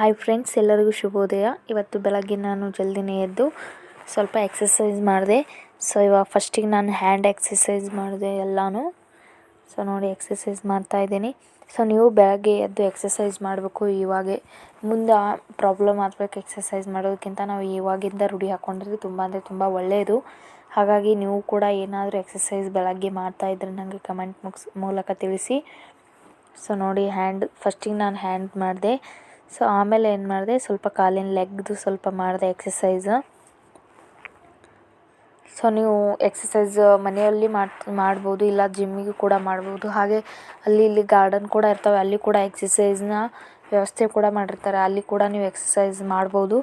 Hi friends ಎಲ್ಲರಿಗೂ ಶುಭೋದಯ. ಇವತ್ತು ಬೆಳಗ್ಗೆ ನಾನು ಜಲ್ದಿನೇ ಎದ್ದು ಸ್ವಲ್ಪ ಎಕ್ಸಸೈಸ್ ಮಾಡಿದೆ. ಸೊ ಇವಾಗ ಫಸ್ಟಿಗೆ ನಾನು ಹ್ಯಾಂಡ್ ಎಕ್ಸಸೈಸ್ ಮಾಡಿದೆ ಎಲ್ಲನೂ. ಸೊ ನೋಡಿ ಎಕ್ಸಸೈಸ್ ಮಾಡ್ತಾಯಿದ್ದೀನಿ ಸೊ ನೀವು ಬೆಳಗ್ಗೆ ಎದ್ದು ಎಕ್ಸಸೈಸ್ ಮಾಡಬೇಕು, ಇವಾಗೆ. ಮುಂದೆ ಪ್ರಾಬ್ಲಮ್ ಆಗಬೇಕು ಎಕ್ಸಸೈಸ್ ಮಾಡೋದಕ್ಕಿಂತ ನಾವು ಇವಾಗಿಂದ ರೂಢಿ ಹಾಕ್ಕೊಂಡ್ರೆ ತುಂಬ ಅಂದರೆ ತುಂಬ ಒಳ್ಳೆಯದು ಹಾಗಾಗಿ ನೀವು ಕೂಡ ಏನಾದರೂ ಎಕ್ಸಸೈಸ್ ಬೆಳಗ್ಗೆ ಮಾಡ್ತಾ ಇದ್ರೆ ನನಗೆ ಕಮೆಂಟ್ ಮುಕ್ಸ್ ಮೂಲಕ ತಿಳಿಸಿ. ಸೊ ನೋಡಿ ಹ್ಯಾಂಡ್ ಫಸ್ಟಿಗೆ ನಾನು ಹ್ಯಾಂಡ್ ಮಾಡಿದೆ. ಸೊ ಆಮೇಲೆ ಏನು ಮಾಡಿದೆ, ಸ್ವಲ್ಪ ಕಾಲಿನ ಲೆಗ್ದು ಸ್ವಲ್ಪ ಮಾಡಿದೆ ಎಕ್ಸಸೈಸ್ ಸೊ ನೀವು ಎಕ್ಸಸೈಸ್ ಮನೆಯಲ್ಲಿ ಮಾಡಿ, ಮಾಡ್ಬೋದು, ಇಲ್ಲ ಜಿಮ್ಮಿಗೂ ಕೂಡ ಮಾಡ್ಬೋದು. ಹಾಗೆ ಅಲ್ಲಿ ಇಲ್ಲಿ ಗಾರ್ಡನ್ ಕೂಡ ಇರ್ತವೆ, ಅಲ್ಲಿ ಕೂಡ ಎಕ್ಸಸೈಸ್ನ ವ್ಯವಸ್ಥೆ ಕೂಡ ಮಾಡಿರ್ತಾರೆ. ಅಲ್ಲಿ ಕೂಡ ನೀವು ಎಕ್ಸಸೈಸ್ ಮಾಡ್ಬೋದು.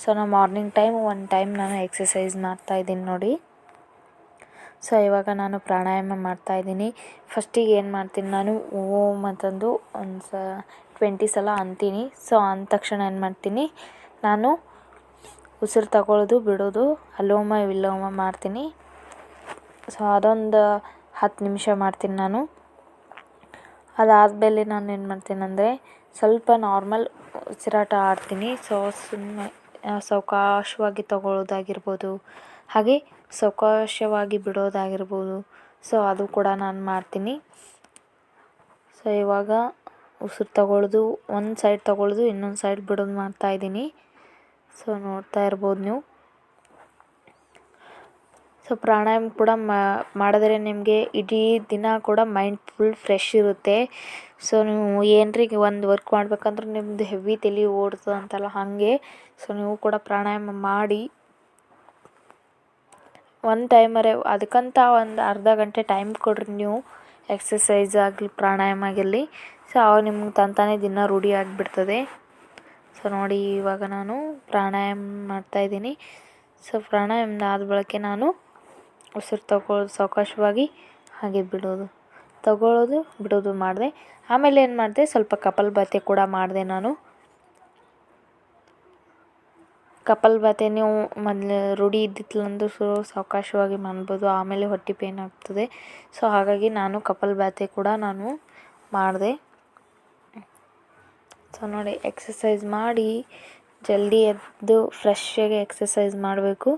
ಸೊ ನಾನು ಮಾರ್ನಿಂಗ್ ಟೈಮ್ ಒನ್ ಟೈಮ್ ನಾನು ಎಕ್ಸಸೈಸ್ ಮಾಡ್ತಾಯಿದ್ದೀನಿ ನೋಡಿ. ಸೊ, ಇವಾಗ ನಾನು ಪ್ರಾಣಾಯಾಮ ಮಾಡ್ತಾ ಇದ್ದೀನಿ. ಫಸ್ಟಿಗೆ ಏನು ಮಾಡ್ತೀನಿ, ನಾನು ಓಮ್ ಅಂತಂದು ಒಂದು ಸ ಟ್ವೆಂಟಿ ಸಲ ಅಂತೀನಿ. ಸೊ, ಅಂದ ತಕ್ಷಣ ಏನು ಮಾಡ್ತೀನಿ, ನಾನು ಉಸಿರು ತಗೊಳ್ಳೋದು ಬಿಡೋದು, ಅಲೋಮ, ವಿಲೋಮ ಮಾಡ್ತೀನಿ. ಸೊ, ಅದೊಂದು ಹತ್ತು ನಿಮಿಷ ಮಾಡ್ತೀನಿ ನಾನು. ಅದಾದಮೇಲೆ ನಾನು ಏನು ಮಾಡ್ತೀನಿ ಅಂದರೆ, ಸ್ವಲ್ಪ ನಾರ್ಮಲ್ ಉಸಿರಾಟ ಆಡ್ತೀನಿ. ಸೊ ಸುಮ್ಮನೆ ಸಾವಕಾಶವಾಗಿ ತಗೊಳ್ಳೋದಾಗಿರ್ಬೋದು ಹಾಗೆ ಸಾವಕಾಶವಾಗಿ ಬಿಡೋದಾಗಿರ್ಬೋದು. ಸೊ ಅದು ಕೂಡ ನಾನು ಮಾಡ್ತೀನಿ. ಸೊ ಇವಾಗ ಉಸಿರು ತಗೊಳ್ಳೋದು ಒಂದು ಸೈಡ್ ತಗೊಳ್ಳೋದು ಇನ್ನೊಂದು ಸೈಡ್ ಬಿಡೋದು ಮಾಡ್ತಾಯಿದ್ದೀನಿ ಸೊ ನೋಡ್ತಾ ಇರ್ಬೋದು ನೀವು. ಸೊ ಪ್ರಾಣಾಯಾಮ ಕೂಡ ಮಾಡಿದ್ರೆ ನಿಮಗೆ ಇಡೀ ದಿನ ಕೂಡ ಮೈಂಡ್ ಫುಲ್ ಫ್ರೆಶ್ ಇರುತ್ತೆ. ಸೊ ನೀವು ಏನ್ರಿ ಒಂದು ವರ್ಕ್ ಮಾಡ್ಬೇಕಂದ್ರೆ ನಿಮ್ಮದು ಹೆವಿ ತಲೆ ಓಡ್ತದೆ ಅಂತಲ್ಲ ಹಾಗೆ. ಸೊ ನೀವು ಕೂಡ ಪ್ರಾಣಾಯಾಮ ಮಾಡಿ ಒಂದು ಟೈಮರೆ ಅದಕ್ಕಂತ ಒಂದು ಅರ್ಧ ಗಂಟೆ ಟೈಮ್ ಕೊಡ್ರಿ ನೀವು. ಎಕ್ಸಸೈಸ್ ಆಗಲಿ, ಪ್ರಾಣಾಯಾಮ ಆಗಿರಲಿ. ಸೊ ಅವಾಗ ನಿಮ್ಗೆ ತಂತಾನೆ ದಿನ ರೂಢಿ ಆಗಿಬಿಡ್ತದೆ. ಸೊ ನೋಡಿ ಇವಾಗ ನಾನು ಪ್ರಾಣಾಯಾಮ ಮಾಡ್ತಾಯಿದ್ದೀನಿ ಸೊ ಪ್ರಾಣಾಯಾಮದ ಆದ ಬಳಕೆ ನಾನು ಉಸಿರು ತಗೊಳ್ಳೋದು ಸಾವಕಾಶವಾಗಿ ಹಾಗೆ ಬಿಡೋದು. ತಗೊಳ್ಳೋದು ಬಿಡೋದು ಮಾಡಿದೆ. ಆಮೇಲೆ ಏನು ಮಾಡಿದೆ, ಸ್ವಲ್ಪ ಕಪಾಲಭಾತಿ ಕೂಡ ಮಾಡಿದೆ ನಾನು. ಕಪಾಲಭಾತಿ ನೀವು ಮೊದಲು ರೂಢಿ ಇದ್ದಿತ್ತಂದ್ರೆ ಸೊ ಸಾವಕಾಶವಾಗಿ ಮಾಡ್ಬೋದು, ಆಮೇಲೆ ಹೊಟ್ಟೆ ಪೇನ್ ಆಗ್ತದೆ. ಸೊ ಹಾಗಾಗಿ ನಾನು ಕಪಾಲಭಾತಿ ಕೂಡ ನಾನು ಮಾಡಿದೆ. ಸೊ ನೋಡಿ ಎಕ್ಸಸೈಸ್ ಮಾಡಿ, ಜಲ್ದಿ ಎದ್ದು ಫ್ರೆಶ್ಶಾಗಿ ಎಕ್ಸಸೈಸ್ ಮಾಡಬೇಕು.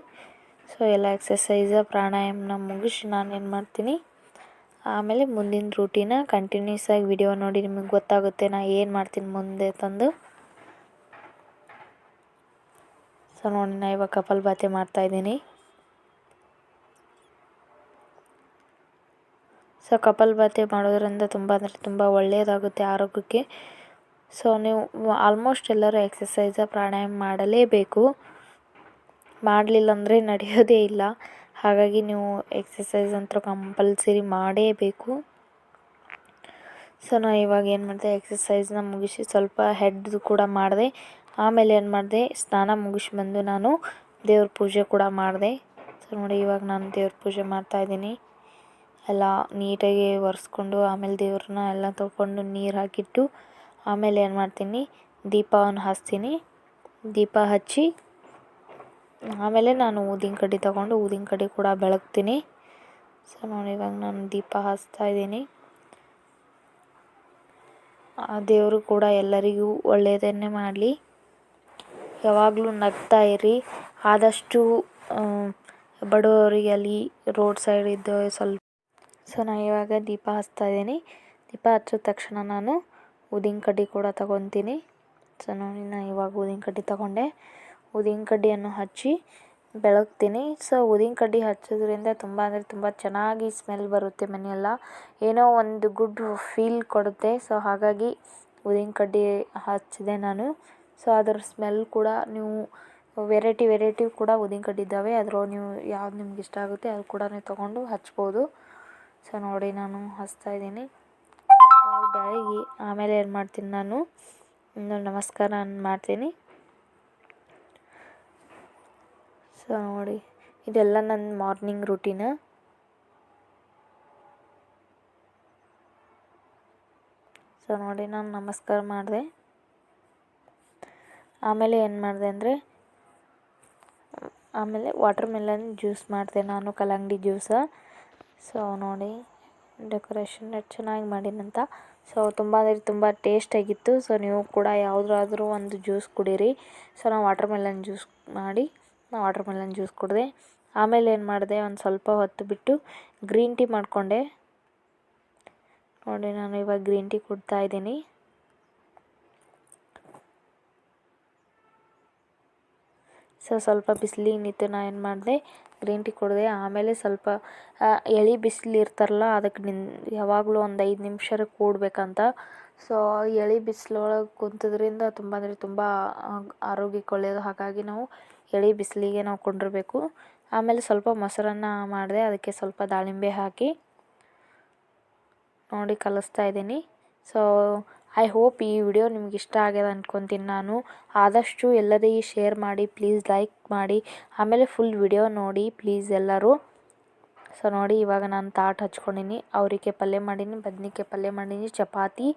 ಸೊ ಎಲ್ಲ ಎಕ್ಸಸೈಸ ಪ್ರಾಣಾಯಾಮನ ಮುಗಿಸಿ ನಾನು ಏನು ಮಾಡ್ತೀನಿ, ಆಮೇಲೆ ಮುಂದಿನ ರೂಟೀನ ಕಂಟಿನ್ಯೂಸ್ ಆಗಿ ವಿಡಿಯೋ ನೋಡಿ, ನಿಮಗೆ ಗೊತ್ತಾಗುತ್ತೆ ನಾ ಏನು ಮಾಡ್ತೀನಿ ಮುಂದೆ ತಂದು. ಸೊ ನೋಡಿ ನಾ ಇವಾಗ ಮಾಡ್ತಾ ಮಾಡ್ತಾಯಿದ್ದೀನಿ ಸೊ ಕಪಾಲಭಾತಿ ಮಾಡೋದ್ರಿಂದ ತುಂಬ ಅಂದರೆ ತುಂಬ ಒಳ್ಳೆಯದಾಗುತ್ತೆ ಆರೋಗ್ಯಕ್ಕೆ. ಸೊ ನೀವು ಆಲ್ಮೋಸ್ಟ್ ಎಲ್ಲರೂ ಎಕ್ಸಸೈಸ ಪ್ರಾಣಾಯಾಮ ಮಾಡಲೇಬೇಕು. ಮಾಡಲಿಲ್ಲ ಅಂದರೆ ನಡೆಯೋದೇ ಇಲ್ಲ. ಹಾಗಾಗಿ ನೀವು ಎಕ್ಸಸೈಸ್ ಅಂತೂ ಕಂಪಲ್ಸರಿ ಮಾಡೇಬೇಕು. ಸೊ ನಾ ಇವಾಗ ಏನು ಮಾಡಿದೆ ಎಕ್ಸಸೈಸ್ನ ಮುಗಿಸಿ ಸ್ವಲ್ಪ ಹೆಡ್ದು ಕೂಡ ಮಾಡಿದೆ. ಆಮೇಲೆ ಏನು ಮಾಡಿದೆ, ಸ್ನಾನ ಮುಗಿಸ್ಬಂದು ನಾನು ದೇವ್ರ ಪೂಜೆ ಕೂಡ ಮಾಡಿದೆ. ಸೊ ನೋಡಿ ಇವಾಗ ನಾನು ದೇವ್ರ ಪೂಜೆ ಮಾಡ್ತಾಯಿದ್ದೀನಿ ಎಲ್ಲ ನೀಟಾಗಿ ಒರೆಸ್ಕೊಂಡು ಆಮೇಲೆ ದೇವ್ರನ್ನ ಎಲ್ಲ ತೊಗೊಂಡು ನೀರು ಹಾಕಿಟ್ಟು ಆಮೇಲೆ ಏನು ಮಾಡ್ತೀನಿ, ದೀಪವನ್ನು ಹಚ್ತೀನಿ. ದೀಪ ಹಚ್ಚಿ ಆಮೇಲೆ ನಾನು ಊದಿನ ಕಡ್ಡಿ ತೊಗೊಂಡು ಊದಿನ ಕಡ್ಡಿ ಕೂಡ ಬೆಳಗ್ತೀನಿ. ಸೊ ನೋಡಿ ಇವಾಗ ನಾನು ದೀಪ ಹಚ್ತಾ ಇದ್ದೀನಿ. ಆ ದೇವರು ಕೂಡ ಎಲ್ಲರಿಗೂ ಒಳ್ಳೆಯದನ್ನೇ ಮಾಡಲಿ. ಯಾವಾಗಲೂ ನಗ್ತಾ ಇರಿ. ಆದಷ್ಟು ಬಡವರಿಗೆ ಅಲ್ಲಿ ರೋಡ್ ಸೈಡ್ ಇದ್ದು ಸ್ವಲ್ಪ ಸೊ ನಾನು ಇವಾಗ ದೀಪ ಹಚ್ತಾ ಇದ್ದೀನಿ. ದೀಪ ಹಚ್ಚಿದ ತಕ್ಷಣ ನಾನು ಊದಿನ ಕಡ್ಡಿ ಕೂಡ ತಗೊತೀನಿ. ಸೊ ನೋಡಿ ನಾನು ಇವಾಗ ಊದಿನ ಕಡ್ಡಿ ತಗೊಂಡೆ. ಊದಿನ ಕಡ್ಡಿಯನ್ನು ಹಚ್ಚಿ ಬೆಳಗ್ತೀನಿ. ಸೊ ಊದಿನ ಕಡ್ಡಿ ಹಚ್ಚೋದ್ರಿಂದ ತುಂಬ ಅಂದರೆ ತುಂಬ ಚೆನ್ನಾಗಿ ಸ್ಮೆಲ್ ಬರುತ್ತೆ ಮನೆಯೆಲ್ಲ. ಏನೋ ಒಂದು ಗುಡ್ ಫೀಲ್ ಕೊಡುತ್ತೆ. ಸೊ, ಹಾಗಾಗಿ ಊದಿನ ಕಡ್ಡಿ ಹಚ್ಚಿದೆ ನಾನು. ಸೊ ಅದರ ಸ್ಮೆಲ್ ಕೂಡ ನೀವು ವೆರೈಟಿ ವೆರೈಟಿ ಕೂಡ ಊದಿನ ಕಡ್ಡಿ ಇದ್ದಾವೆ. ಅದ್ರೊಳಗೆ ನೀವು ಯಾವ್ದು ನಿಮ್ಗೆ ಇಷ್ಟ ಆಗುತ್ತೆ ಅದು ಕೂಡ ನೀವು ತೊಗೊಂಡು ಹಚ್ಬೋದು. ಸೊ ನೋಡಿ ನಾನು ಹಚ್ತಾ ಇದ್ದೀನಿ. ಬೆಳಗ್ಗೆ ಆಮೇಲೆ ಏನು ಮಾಡ್ತೀನಿ ನಾನು? ನಮಸ್ಕಾರ ಮಾಡ್ತೀನಿ. ಸೊ ನೋಡಿ, ಇದೆಲ್ಲ ನನ್ನ ಮಾರ್ನಿಂಗ್ ರುಟೀನ ಸೊ ನೋಡಿ ನಾನು ನಮಸ್ಕಾರ ಮಾಡಿದೆ. ಆಮೇಲೆ ಏನು ಮಾಡಿದೆ ಅಂದರೆ, ಆಮೇಲೆ ವಾಟರ್ ಮೆಲನ್ ಜ್ಯೂಸ್ ಮಾಡಿದೆ ನಾನು, ಕಲ್ಲಂಗಡಿ ಜ್ಯೂಸ ಸೊ ನೋಡಿ ಡೆಕೋರೇಷನ್ ಚೆನ್ನಾಗಿ ಮಾಡೀನಂತ ಸೊ ತುಂಬ ಅಂದರೆ ತುಂಬ ಟೇಸ್ಟಾಗಿತ್ತು ಸೊ ನೀವು ಕೂಡ ಯಾವುದಾದ್ರೂ ಒಂದು ಜ್ಯೂಸ್ ಕುಡೀರಿ. ಸೊ ನಾನು ವಾಟರ್ ಮೆಲನ್ ಜ್ಯೂಸ್ ಮಾಡಿ, ನಾನು ವಾಟರ್ ಮೆಲನ್ ಜ್ಯೂಸ್ ಕುಡಿದೆ. ಆಮೇಲೆ ಏನು ಮಾಡಿದೆ, ಒಂದು ಸ್ವಲ್ಪ ಹೊತ್ತು ಬಿಟ್ಟು ಗ್ರೀನ್ ಟೀ ಮಾಡಿಕೊಂಡೆ. ನೋಡಿ, ನಾನು ಇವಾಗ ಗ್ರೀನ್ ಟೀ ಕುಡ್ತಾ ಇದ್ದೀನಿ. ಸೊ ಸ್ವಲ್ಪ ಬಿಸಿಲಿಗೆ ನಿಂತು ನಾನು ಏನು ಮಾಡಿದೆ ಗ್ರೀನ್ ಟೀ ಕುಡಿದೆ. ಆಮೇಲೆ ಸ್ವಲ್ಪ ಎಳೆ ಬಿಸಿಲು ಇರ್ತಾರಲ್ಲ ಅದಕ್ಕೆ ನಿನ್, ಯಾವಾಗಲೂ ಒಂದು ಐದು ನಿಮಿಷ ಕೂಡಬೇಕಂತ. ಸೊ, ಎಳೆ ಬಿಸಿಲೊಳಗೆ ಕುಂತದ್ರಿಂದ ತುಂಬ ಅಂದರೆ ತುಂಬ ಆರೋಗ್ಯಕ್ಕೆ ಒಳ್ಳೆಯದು ಹಾಗಾಗಿ ನಾವು ಎಳೆ ಬಿಸಿಲಿಗೆ ನಾವು ಕುಂಡಿರ್ಬೇಕು. ಆಮೇಲೆ ಸ್ವಲ್ಪ ಮೊಸರನ್ನು ಮಾಡಿದೆ, ಅದಕ್ಕೆ ಸ್ವಲ್ಪ ದಾಳಿಂಬೆ ಹಾಕಿ ನೋಡಿ ಕಲಿಸ್ತಾ ಇದ್ದೀನಿ. ಸೊ ಐ ಹೋಪ್ ಈ ವಿಡಿಯೋ ನಿಮ್ಗೆ ಇಷ್ಟ ಆಗ್ಯದ ಅಂದ್ಕೊತೀನಿ ನಾನು. ಆದಷ್ಟು ಎಲ್ಲರಿಗೆ ಶೇರ್ ಮಾಡಿ ಪ್ಲೀಸ್ ಲೈಕ್ ಮಾಡಿ. ಆಮೇಲೆ ಫುಲ್ ವಿಡಿಯೋ ನೋಡಿ ಪ್ಲೀಸ್ ಎಲ್ಲರೂ. ಸೊ ನೋಡಿ, ಇವಾಗ ನಾನು ತಾಟ್ ಹಚ್ಕೊಂಡಿನಿ. ಅವರಿಗೆ ಪಲ್ಯ ಮಾಡೀನಿ, ಬದ್ನಿಕಾಯಿ ಪಲ್ಯ ಮಾಡೀನಿ, ಚಪಾತಿ,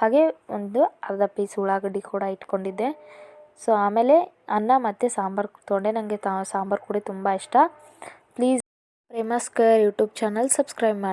ಹಾಗೆ ಒಂದು ಅರ್ಧ ಪೀಸ್ ಉಳ್ಳಾಗಡ್ಡಿ ಕೂಡ ಇಟ್ಕೊಂಡಿದ್ದೆ. ಸೊ ಆಮೇಲೆ ಅನ್ನ ಮತ್ತು ಸಾಂಬಾರು ತೊಗೊಂಡೆ ನನಗೆ ತಾ, ಸಾಂಬಾರು ಕೂಡ ತುಂಬ ಇಷ್ಟ. ಪ್ಲೀಸ್ ಪ್ರೇಮಸ್ಕರ್ ಯೂಟ್ಯೂಬ್ ಚಾನಲ್ ಸಬ್ಸ್ಕ್ರೈಬ್ ಮಾಡಿ.